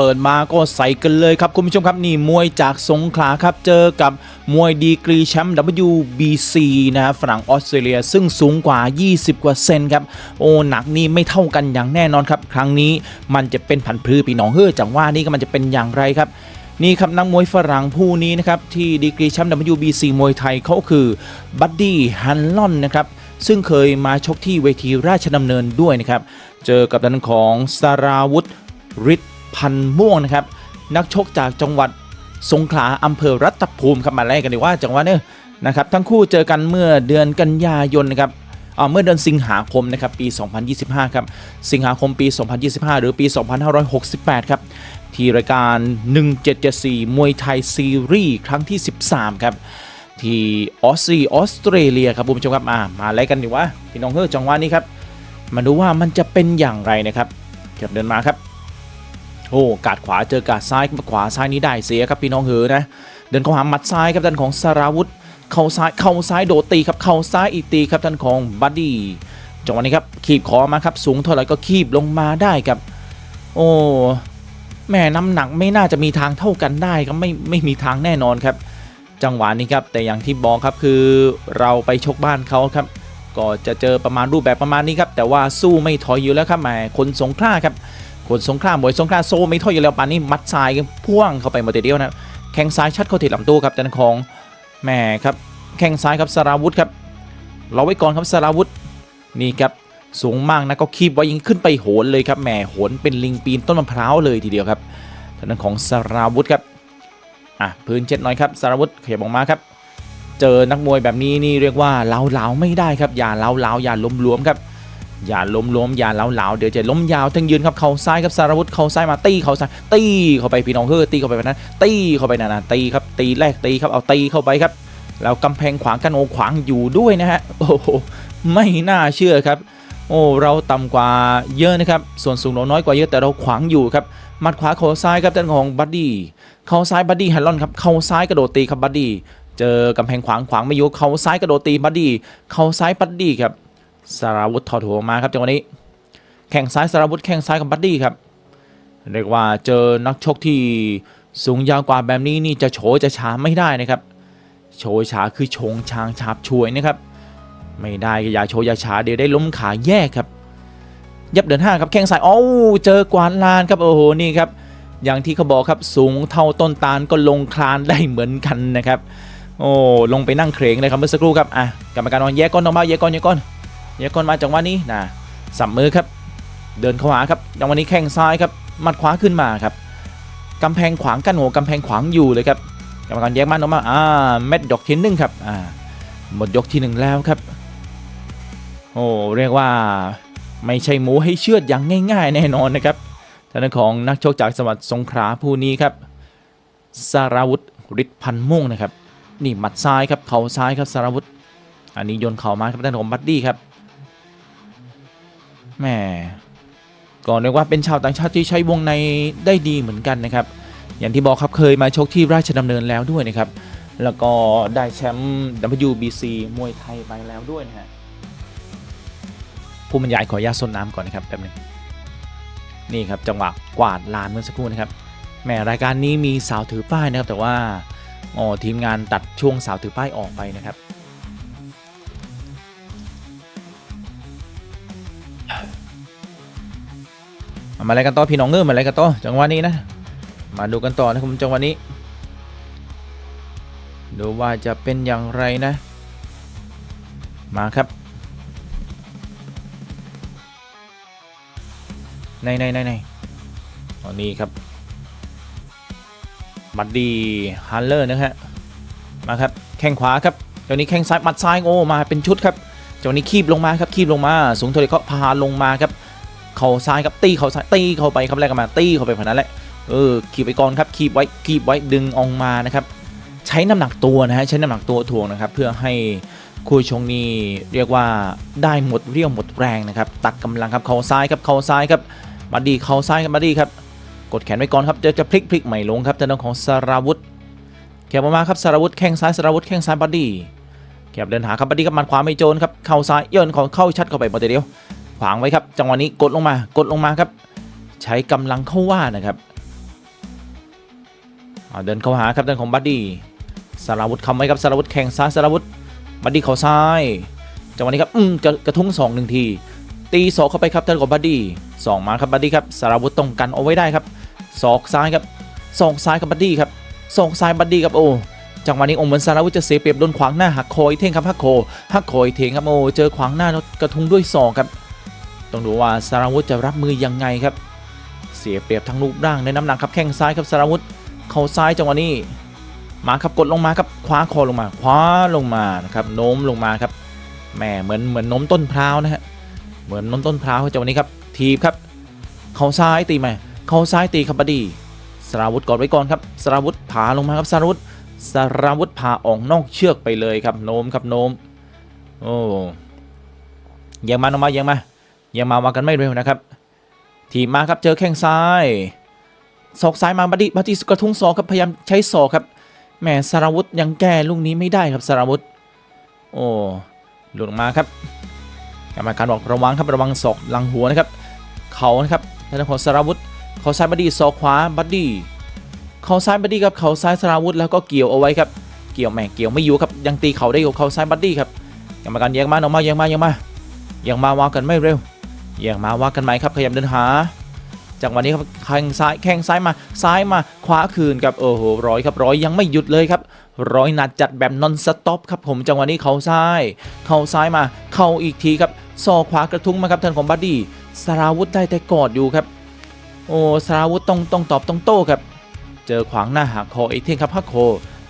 เปิดมาก็ใส่กันเลยครับคุณผู้ชมครับนี่มวยจากสงขลาครับเจอกับมวยดีกรีแชมป์ WBC นะฮะฝรั่งออสเตรเลียซึ่งสูงกว่า 20 กว่าเซนครับโอ้หนักนี่ไม่เท่ากันอย่างแน่นอนครับ ครั้งนี้มันจะเป็นผันพลือปีหนองเฮ้อจังว่านี่ก็มันจะเป็นอย่างไรครับนี่ครับนักมวยฝรั่งผู้นี้นะครับที่ดีกรีแชมป์ WBC มวยไทยเขาคือบัดดี้ฮันลอนนะครับซึ่งเคยมาชกที่เวทีราชดำเนินด้วยนะครับ เจอกับด้านของสาราวุธฤทธิ์ พันม่วงนะครับนักชกจากจังหวัดสงขลาอำเภอรัตภูมิครับมาไล่กันดีว่าจังหวัดเนี่ยนะครับทั้งคู่เจอกันเมื่อเดือนกันยายนนะครับเมื่อเดือนสิงหาคมนะครับปี 2025 ครับ สิงหาคมปี 2025 หรือปี 2568 ครับ ที่รายการ 1774 มวยไทยซีรีส์ครั้งที่ 13 ครับ ที่ออสซีออสเตรเลียครับคุณผู้ชมครับมามาไล่กันดีว่าพี่น้องเฮ้อจังหวะนี้ครับ มาดูว่ามันจะเป็นอย่างไรนะครับเก็บเดินมาครับ โอ้กาดขวาเจอกาดซ้ายขวาซ้ายนี้ได้เสียครับพี่น้องเฮ้อนะเดินเข้าหาหมัดซ้ายครับด้านของสราวุธเข่าซ้ายเข่าซ้ายโดดตีครับเข่าซ้ายอีตีครับด้านของบัดดี้จังหวะนี้ครับขีบคอมาครับสูงเท่าไหร่ก็ขีบลงมาได้ครับ โอ้แม่น้ำหนักไม่น่าจะมีทางเท่ากันได้ครับไม่ไม่มีทางแน่นอนครับ จังหวะนี้ครับแต่อย่างที่บอกครับคือเราไปชกบ้านเขาครับ ก็จะเจอประมาณรูปแบบประมาณนี้ครับแต่ว่าสู้ไม่ถอยอยู่แล้วครับแหมคนสงขลาครับ คนสงขลามวยสงขลาโซไม่ถอยอยู่แล้วปานนี้มัดซ้ายพ่วงเข้าไปหมดทีเดียวนะแข้งซ้ายชัดเข้าที่ลำตัวครับจันของแหม่ครับแข้งซ้ายครับสราวุธครับเราไว้ก่อนครับสราวุธนี่ครับสูงมากนะก็คีบไว้ยิงขึ้นไปโหนเลยครับแหมโหนเป็นลิงปีนต้นมะพร้าวเลยทีเดียวครับทางด้านของสราวุธครับอะพื้นเช็ดน่อยครับสราวุธขยับออกมาครับ เจอนักมวยแบบนี้นี่เรียกว่าเล้าเล้าไม่ได้ครับอย่าเล้าเล้าอย่าล้มหลวมครับ อย่าล้มล้มอย่าเล้าเล้าเดี๋ยวจะล้มยาวทั้งยืนครับเข่าซ้ายครับสารวุฒิเข่าซ้ายมาตีเข่าซ้ายตีเข้าไปพี่น้องเฮ้อตีเข้าไปแบบนั้น ตีเข้าไปนานๆตีครับตีแรกตีครับเอาตีเข้าไปครับแล้วกำแพงขวางกันโอขวางอยู่ด้วยนะฮะโอ้โหไม่น่าเชื่อครับโอ้เราต่ำกว่าเยอะนะครับ ส่วนสูงเราน้อยกว่าเยอะแต่เราขวางอยู่ครับมัดขวาเข่าซ้ายครับด้านของบัดดี้เข่าซ้ายบัดดี้แฮนลอนครับเข่าซ้ายกระโดดตีครับบัดดี้เจอกำแพงขวางขวางไม่อยู่เข่าซ้ายกระโดดตีบัดดี้เข่าซ้ายบัดดี้ครับ สาราวุธถอดหัวออกมาครับจังหวะนี้ แข่งซ้ายสาราวุธแข่งซ้ายกับบัดดี้ครับเรียกว่าเจอนักชกที่สูงยาวกว่าแบบนี้นี่จะโฉจะช้าไม่ได้นะครับ โฉฉาคือชงชางฉาบช่วยนะครับ ไม่ได้ก็อย่าโฉอย่าช้าเดี๋ยวได้ล้มขาแยกครับ ยับเดินห้าครับแข้งซ้ายโอ้เจอกวานลานครับโอ้โหนี่ครับ อย่างที่เขาบอกครับสูงเท่าต้นตาลก็ลงคลานได้เหมือนกันนะครับ โอ้ลงไปนั่งเครงเลยครับเมื่อสักครู่ครับอะกรรมการวางแยกก้อนออกมาแยกก้อนแยกก้อน เยากอนมาจังหวะนี้นะสับมือครับ เดินเข้าหาครับจังหวะนี้แข้งซ้ายครับมัดขวาขึ้นมาครับกำแพงขวางกันโหกำแพงขวางอยู่เลยครับกรรมการแยกมันออกมาอ่าเม็ดดอกที่หนึ่งครับอ่าหมดยกที่หนึ่งแล้วครับโอ้เรียกว่าไม่ใช่หมูให้เชือดอย่างง่าย ๆ แน่นอนนะครับทางด้านของนักชกจากจังหวัดสงขลาผู้นี้ครับสาราวุธฤทธิ์พันธ์ม่วงนะครับ นี่หมัดซ้ายครับเข่าซ้ายครับสาราวุธ อันนี้โยนเข่ามาครับด้านของบัดดี้ครับ แหม่ก่อนเรียกว่าเป็นชาวต่างชาติที่ใช้วงในได้ดีเหมือนกันนะครับ อย่างที่บอกครับเคยมาชกที่ราชดำเนินแล้วด้วยนะครับ แล้วก็ได้แชมป์ WBC มวยไทยไปแล้วด้วยนะฮะผู้บรรยายขออนุญาตส้นน้ำก่อนนะครับแป๊บหนึงนี่ครับจังหวะกวาดลานเมื่อสักครู่นะครับแหมรายการนี้มีสาวถือป้ายนะครับ แต่ว่าอ๋อทีมงานตัดช่วงสาวถือป้ายออกไปนะครับ มาอะไรกันต่อพี่น้องเงื้อมาอะไรกันต่อจังหวะนี้นะ มาดูกันต่อนะครับจังหวะนี้ ดูว่าจะเป็นอย่างไรนะ มาครับ ในในในในตอนนี้ครับบัดดีฮันเลอร์นะฮะมาครับแข้งขวาครับเดี๋ยวนี้แข้งซ้ายมัดซ้ายโอ้มาเป็นชุดครับจังหวะนี้คีบลงมาครับคีบลงมา สูงเท่าไรก็พาลงมาครับ เข่าซ้ายครับตีเข่าซ้ายตีเข้าไปครับแรกกันมาตีเข้าไปผ่านนั้นแหละเออขีบไปก่อนครับขีบไว้ขีบไว้ดึงออกมานะครับใช้น้ำหนักตัวนะฮะใช้น้ำหนักตัวถ่วงนะครับ เพื่อให้คู่ชงนี้เรียกว่าได้หมดเรี่ยวหมดแรงนะครับ ตัดกำลังครับเข่าซ้ายครับเข่าซ้ายครับบัดดี้เข่าซ้ายครับบัดดี้ครับกดแขนไว้ก่อนครับจะจะพลิกพลิกใหม่ลงครับทางด้านของสราวุธแขบออกมาครับสราวุธแข้งซ้ายสราวุธแข้งซ้ายบัดดี้แขบเดินหาครับบัดดี้ครับมัดขวาไม่โจนครับเข่าซ้ายย่นของเข้าชัดเข้าไปหมดเดียว ขวางไว้ครับ จังหวะนี้กดลงมากดลงมาครับ ใช้กำลังเข้าว่านะครับเดินเข้าหาครับเดินของบัดดี้สารวุฒิคำไว้ครับสารวุฒิแข่งซ้ายสารวุฒิบัดดี้เขาซ้ายจังหวะนี้ครับอืมกระกระทุ้งสองหนึ่งที ตีศอกเข้าไปครับเดินของบัดดี้สองมาครับบัดดี้ครับสารวุฒิต้องกันเอาไว้ได้ครับศอกซ้ายครับศอกซ้ายกับบัดดี้ครับศอกซ้ายบัดดี้ครับโอ้จังหวะนี้องค์เหมือนสารวุฒิจะเสียเปรียบโดนขวางหน้าหักคอยเท่งครับหักโคหักคอยเท่งครับโอ้เจอขวางหน้าแล้วกระทุ้งด้วยศอกครับ ต้องดูว่าสารวุฒิจะรับมือยังไงครับ เสียเปรียบทั้งรูปร่างในน้ำหนักครับแข้งซ้ายครับสารวุฒิเข่าซ้ายจังหวะนี้มาครับกดลงมาครับคว้าคอลงมาคว้าลงมานะครับโน้มลงมาครับแหมเหมือนเหมือนโน้มต้นพร้าวนะฮะเหมือนโน้มต้นพร้าวจังหวะนี้ครับทีบครับเข่าซ้ายตีมาเข่าซ้ายตีครับบดีสารวุฒิกอดไว้ก่อนครับสารวุฒิผาลงมาครับสารวุฒิสารวุฒิพาออกนอกเชือกไปเลยครับโน้มครับโน้มโอ้ยังมาน้องมายังมา ยังมาวากันไม่เร็วนะครับ ทีมาครับเจอแข้งซ้ายศอกซ้ายมาบัดดี้บัดดี้กระทุ้งศอกครับพยายามใช้ศอกครับแหมสารวุฒยังแก้ลูกนี้ไม่ได้ครับสารวุฒโอ้หลุดมาครับกรรมการบอกระวังครับระวังศอกหลังหัวนะครับเขานะครับทางของสารวุฒเขาซ้ายบัดดี้ศอกขวาบัดดี้เขาซ้ายบัดดี้ครับเขาซ้ายสารวุฒแล้วก็เกี่ยวเอาไว้ครับเกี่ยวแหม่เกี่ยวไม่อยู่ครับยังตีเขาได้อยู่เขาซ้ายบัดดี้ครับกรรมการแยกมาออกมาแยกมาแยกมาแยกมาว่ากันไม่เร็ว แย่งมาว่ากันไหมครับขยับเดินหาจากวันนี้ครับแข้งซ้ายแข้งซ้ายมาซ้ายมาขวาคืนครับโอ้โหร้อยครับร้อยยังไม่หยุดเลยครับร้อยหนัดจัดแบบนอนสต็อปครับผมจังหวะนี้เขาซ้าย เขาซ้ายมา เข่าอีกทีครับซอขวากระทุ้งมาครับท่านของบัดดี้สราวุธได้แต่กอดอยู่ครับ โอ้สราวุธต้องต้องตอบต้องโต้ครับ เจอขวางหน้าหักคออีกเทียงครับฮักโค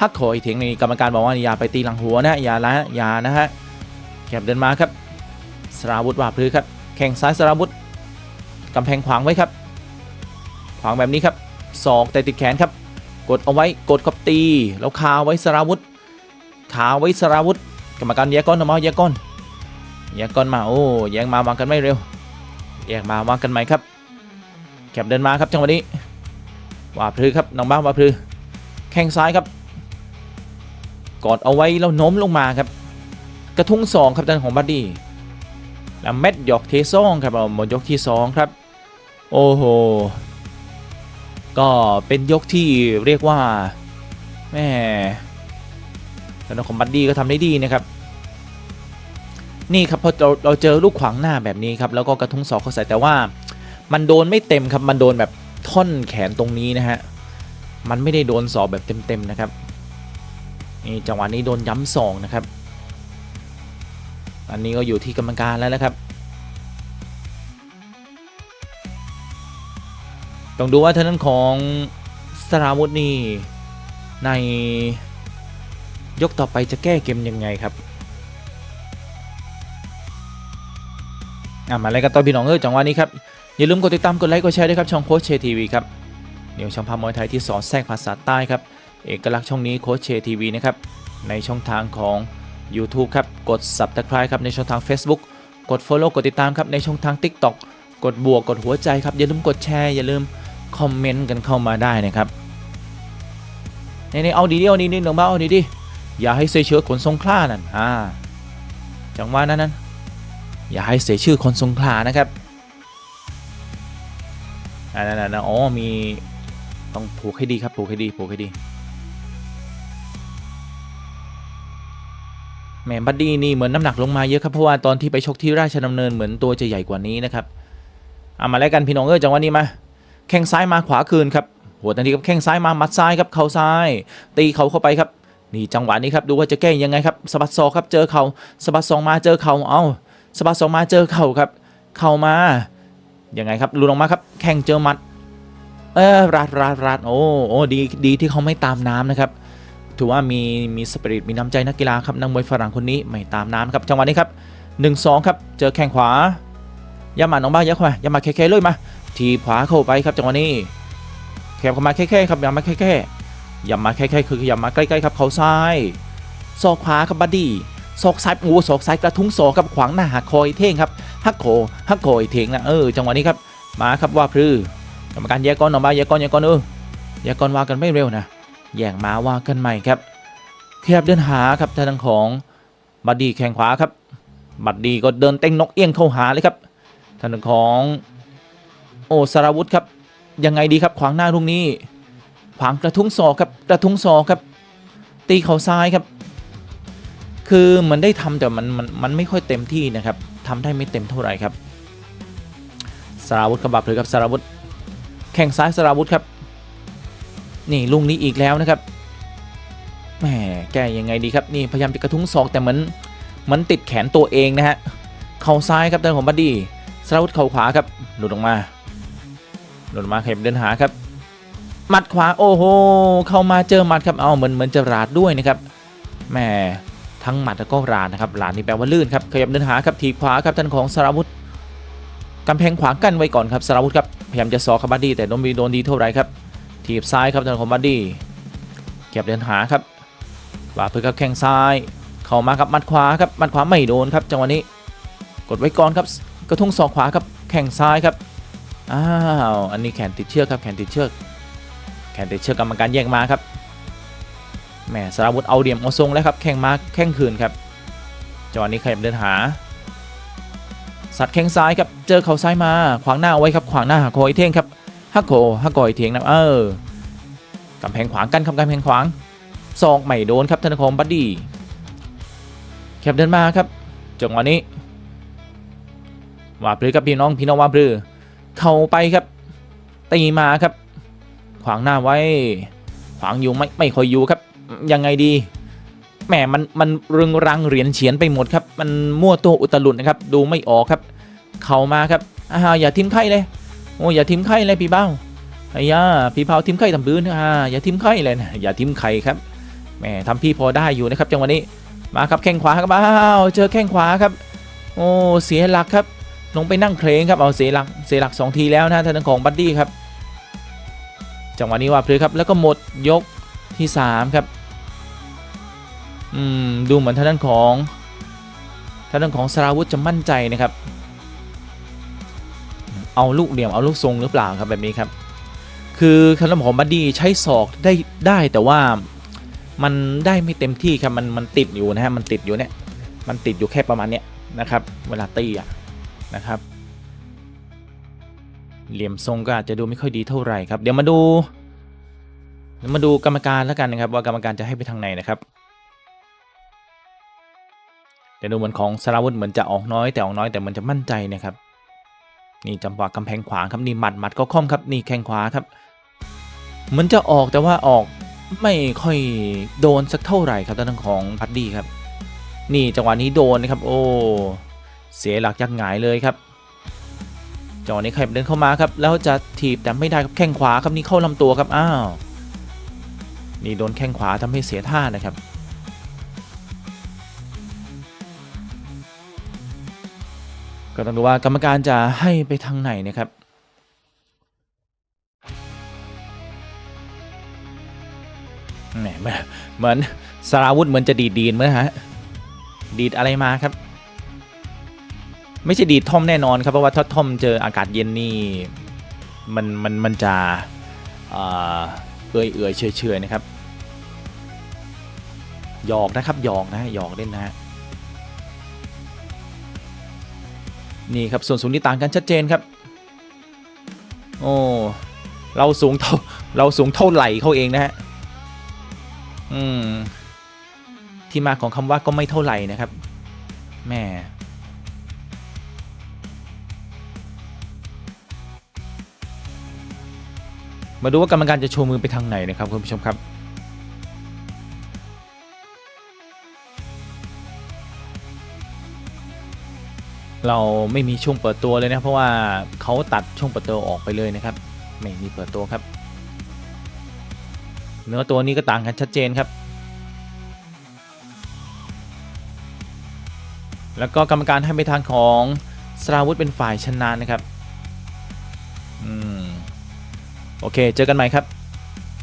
ฮักโคอีกเทียงนี่กรรมการบอกว่าอย่าไปตีหลังหัวนะอย่าละอย่านะฮะแคบเดินมาครับสราวุธว่าพลือครับ แข่งซ้ายสราวุธกำแพงขวางไว้ครับ ขวางแบบนี้ครับศอกแต่ติดแขนครับ กดเอาไว้กดครับตีแล้วคาไว้สราวุธขาไว้สราวุธกรรมการแยกก้อนออกมาแยกก้อนแยกก้อนมาโอ้แยกมาวางกันไม่เร็วแยกมาวางกันใหม่ครับแคบเดินมาครับจังหวะนี้วาพลือครับน้องบ้าวาพลือแข้งซ้ายครับกอดเอาไว้แล้วโน้มลงมาครับ กระทุ้งสองครับด้านของบัดดี้ แล้วเม็ดยกที่สองครับหมดยกที่สองครับ โอ้โห ก็เป็นยกที่เรียกว่าแม่ทางด้านของบัดดี้ก็ทำได้ดีนะครับ นี่ครับพอเราเราเจอลูกขวางหน้าแบบนี้ครับ แล้วก็กระทุ้งศอกเขาใส่แต่ว่า มันโดนไม่เต็มครับ มันโดนแบบท่อนแขนตรงนี้นะฮะ มันไม่ได้โดนศอกแบบเต็มๆนะครับนี่จังหวะนี้โดนย้ำสองนะครับ อันนี้ก็อยู่ที่กรรมการแล้วนะครับ ต้องดูว่าท่างด้นของสราวุธนี่ในยกต่อไปจะแก้เกมยังไงครับอะมาเลยกันต่อพี่น้องเออจังหวะนี้ครับ อย่าลืมกดติดตามกดไลค์กดแชร์ด้วยครับ ช่องโค้ชเชทีวีครับเดี๋ยวช่องพามวยไทยที่สอนแทรกภาษาใต้ครับ เอกลักษณ์ช่องนี้โค้ชเชทีวีนะครับ ในช่องทางของ YouTube ครับ กด Subscribe ครับในช่องทาง Facebook กด Follow กดติดตามครับในช่องทาง TikTok กดบวกกดหัวใจครับอย่าลืมกดแชร์อย่าลืมคอมเมนต์กันเข้ามาได้นะครับในในเอาดีดีเอาดีดีหนึ่งบ้าเอาดีดีอย่าให้เสียชื่อคนสงขลานั่นอ่าจังหวะนั้นนั้นอย่าให้เสียชื่อคนสงขลานะครับอ่านั่นนั่นอ๋อมีต้องผูกให้ดีครับผูกให้ดีผูกให้ดี แหมบัดดี้นี่เหมือนน้ำหนักลงมาเยอะครับเพราะว่าตอนที่ไปชกที่ราชดำเนินเหมือนตัวจะใหญ่กว่านี้นะครับเอามาแล้วกันพี่น้องเอ้ยจังหวะนี้มาแข้งซ้ายมาขวาคืนครับหัวทันทีครับแข้งซ้ายมามัดซ้ายครับเข่าซ้าย ตีเข่าเข้าไปครับนี่จังหวะนี้ครับดูว่าจะแก้ยังไงครับสะบัดศอกครับเจอเข่าสะบัดศอกมาเจอเข่าเอาสะบัดศอกมาเจอเข่าครับ เข่ามายังไงครับลุดออกมาครับแข้งเจอมัดเออรัดรัดรัดโอ้โอ้ดีดีที่เขาไม่ตามน้ำนะครับ ถือว่ามีมีสปิริตมีน้ำใจนักกีฬาครับนักมวยฝรั่งคนนี้ไม่ตามน้ำครับจังหวะนี้ครับ1นสองครับเจอแข้งขวายามาน้องบ้ายักข้ามาย่ามาแค่ๆเลยมา ทีขวาเข้าไปครับจังหวะนี้แคบเข้ามาแค่ๆครับยามาแค่ๆย่ามาแค่ๆคือยามาใกล้ๆครับเขาซ้ายศอกขวาครับบัดดี้ศอกซ้ายโอ้ศอกซ้ายกระทุ้งศอกครับขวางหน้าหักคอยเท่งครับฮักโคฮักโคอยเท่งนะเออจังหวะนี้ครับมาครับว่าพลือกรรมการแยกก้อนน้องบ้าแยกก้อนแยกก้อนเออแยกก้อนว่ากันไม่เร็วนะ แย่งมาว่ากันใหม่ครับขยับเดินหาครับทางด้านของบัดดี้แข้งขวาครับ บัดดี้ก็เดินเต้งนกเอี้ยงเข้าหาเลยครับทางด้านของโอสารวุธครับยังไงดีครับขวางหน้าลูกนี้ขวางกระทุ้งศอกครับกระทุ้งศอกครับ ตีเข่าซ้ายครับ คือเหมือนได้ทำแต่มันมันมันไม่ค่อยเต็มที่นะครับทำได้ไม่เต็มเท่าไหร่ครับสารวุธกระบับเลยครับสารวุธแข่งซ้ายสารวุธครับ นี่ลุงนี้อีกแล้วนะครับแหมแก้ยังไงดีครับนี่พยายามจะกระทุ้งศอกแต่เหมือนมันติดแขนตัวเองนะฮะเข่าซ้ายครับเดินของบัดดี้สราวุธเข่าขวาครับหลุดออกมาหลุดออกมาเข็มเดินหาครับหมัดขวาโอ้โหเข้ามาเจอหมัดครับเอาเหมือนเหมือนจะราดด้วยนะครับแหมทั้งหมัดแล้วก็รานนะครับรานนี่แปลว่าลื่นครับขยับเดินหาครับทีบขวาครับท่านของสราวุธกำแพงขวางกั้นไว้ก่อนครับสราวุธครับพยายามจะซอกครับบัดดี้แต่โดนมีโดนดีเท่าไรครับ ทีบซ้ายครับทานของบัดดี้ขยับเดินหาครับวาเพื่อครับแข้งซ้าย เข้ามาครับมัดขวาครับมัดขวาไม่โดนครับจังหวะนี้ กดไว้ก่อนครับกระทุ้งศอกขวาครับแข้งซ้ายครับอ้าวอันนี้แขนติดเชือกครับแขนติดเชือก แขนติดเชือกกรรมการแยกมาครับแหมสารวุธเอาเดียมเอาทรงแล้วครับแข้งมาแข้งคืนครับจังหวะนี้ขยับเดินหา สัตว์แข้งซ้ายครับเจอเข่าซ้ายมาขวางหน้าไว้ครับขวางหน้าหาโคอยเท่งครับ ฮักโคฮักโคอยเท่งนะเออกำแพงขวางกันครับกำแพงขวางซอกไม่โดนครับธนาคมบัดดี้ขยับเดินมาครับจังหวะนี้วาปรือกับพี่น้องพี่น้องวาปรือเข้าไปครับตีมาครับ ขวางหน้าไว้ ขวางอยู่ไม่ไม่ค่อยอยู่ครับ ยังไงดีแหมมันมันรึงรังเหรียญเฉียนไปหมดครับ มันมั่วตัวอุตลุดนะครับ ดูไม่ออกครับ เข้ามาครับอ่าอย่าทิ้มไข่เลย โอ้อย่าทิมไข่เลยพี่เบ้าไอ้ย่าพี่เผาทิมไข่ทำบื้นอ่าอย่าทิมไข่เลยนะอย่าทิมไข่ครับแหมทำพี่พอได้อยู่นะครับจังหวะนี้มาครับแข้งขวาครับอ้าวเจอแข้งขวาครับ โอ้เสียหลักครับลงไปนั่งเคลงครับเอาเสียหลักเสียหลักสองทีแล้วนะท่านของบัดดี้ครับจังหวะนี้ว่าพลือครับแล้วก็หมดยกที่ 3 ครับอืมดูเหมือนท่านของท่านของสราวุธจะมั่นใจนะครับ เอาลูกเหลี่ยมเอาลูกทรงหรือเปล่าครับแบบนี้ครับ คือคาร์ลของบัดดี้ใช้ศอกได้ได้แต่ว่ามันได้ไม่เต็มที่ครับมันมันติดอยู่นะฮะมันติดอยู่เนี่ยมันติดอยู่แค่ประมาณเนี้ยนะครับ เวลาตีอะนะครับ เหลี่ยมทรงก็อาจจะดูไม่ค่อยดีเท่าไหร่ครับ เดี๋ยวมาดูเดี๋ยวมาดูกรรมการแล้วกันนะครับ ว่ากรรมการจะให้ไปทางไหนนะครับเดี๋ยวดูเหมือนของสราวุธเหมือนจะออกน้อยแต่ออกน้อยแต่มันจะมั่นใจนะครับ นี่จังหวะกำแพงขวาครับนี่หมัดหมัดก็ค่อมครับนี่แข้งขวาครับเหมือนจะออกแต่ว่าออกไม่ค่อยโดนสักเท่าไหร่ครับทางของพัดดี้ครับ นี่จังหวะนี้โดนนะครับ โอ้เสียหลักยักหงายเลยครับจังหวะนี้ใครเดินเข้ามาครับ แล้วจะถีบแต่ไม่ได้ครับแข้งขวาครับนี่เข้าลำตัวครับอ้าวนี่โดนแข้งขวาทำให้เสียท่านะครับ ก็ต้องดูว่ากรรมการจะให้ไปทางไหนนะครับแหมเหมือนเหมือนสราวุธเหมือนจะดีดดีนเหมื่อนฮะดีดอะไรมาครับ ไม่ใช่ดีดท่อมแน่นอนครับเพราะว่าถ้าท่อมเจออากาศเย็นนี่มันมันมันจะเออเอื่อยเอื่อยเฉยเฉยๆนะครับหยอกนะครับหยอกนะหยอกเล่นนะฮะ นี่ครับส่วนสูงที่ต่างกันชัดเจนครับ โอ้เราสูงเท่าเราสูงเท่าไหร่เขาเองนะฮะอืมที่มาของคำว่าก็ไม่เท่าไหร่นะครับแม่มาดูว่ากรรมการจะโชว์มือไปทางไหนนะครับคุณผู้ชมครับ เราไม่มีช่วงเปิดตัวเลยนะเพราะว่าเขาตัดช่วงเปิดตัวออกไปเลยนะครับ ไม่มีเปิดตัวครับ เนื้อตัวนี้ก็ต่างกันชัดเจนครับ แล้วก็กรรมการให้ไปทางของสราวุธเป็นฝ่ายชนะนะครับ อืม โอเค เจอกันใหม่ครับ